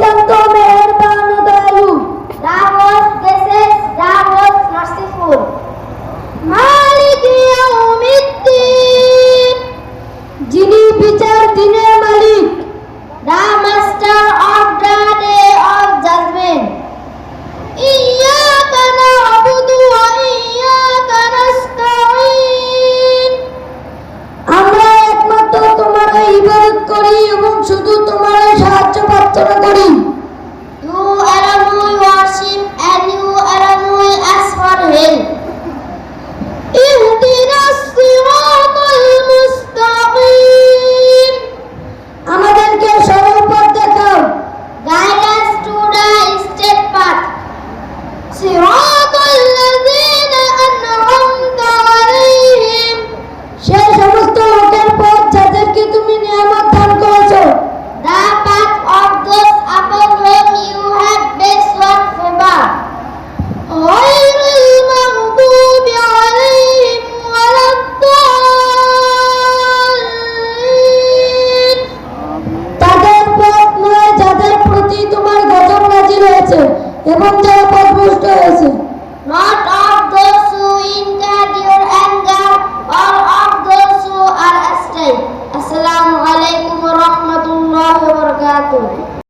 tanto করি এবং শুধু তোমার সাহায্য প্রার্থনা করি। এবং তারা পথভ্রষ্ট হয়েছে Not of those who incurred your anger or of those who are astray. Assalamu alaikum wa rahmatullahi wa barakatuh.